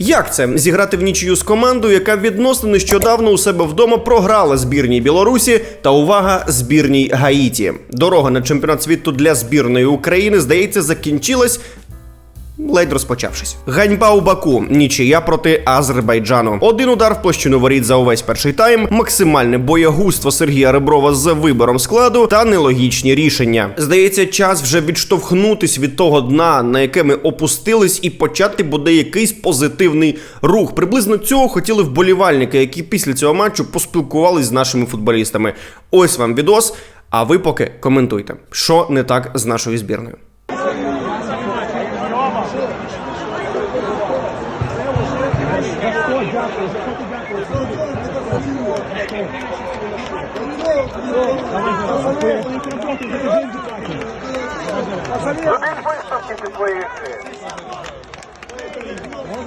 Як це зіграти в нічию з командою, яка відносно нещодавно у себе вдома програла збірній Білорусі та увага збірній Гаїті? Дорога на чемпіонат світу для збірної України здається закінчилась. Ледь розпочавшись. Ганьба у Баку. Нічия проти Азербайджану. Один удар в площину воріт за увесь перший тайм, максимальне боягузтво Сергія Реброва з вибором складу та нелогічні рішення. Здається, час вже відштовхнутись від того дна, на яке ми опустились, і почати буде якийсь позитивний рух. Приблизно цього хотіли вболівальники, які після цього матчу поспілкувались з нашими футболістами. Ось вам відос. А ви поки коментуйте, що не так з нашою збірною. Робіть висновки зі своєї гри.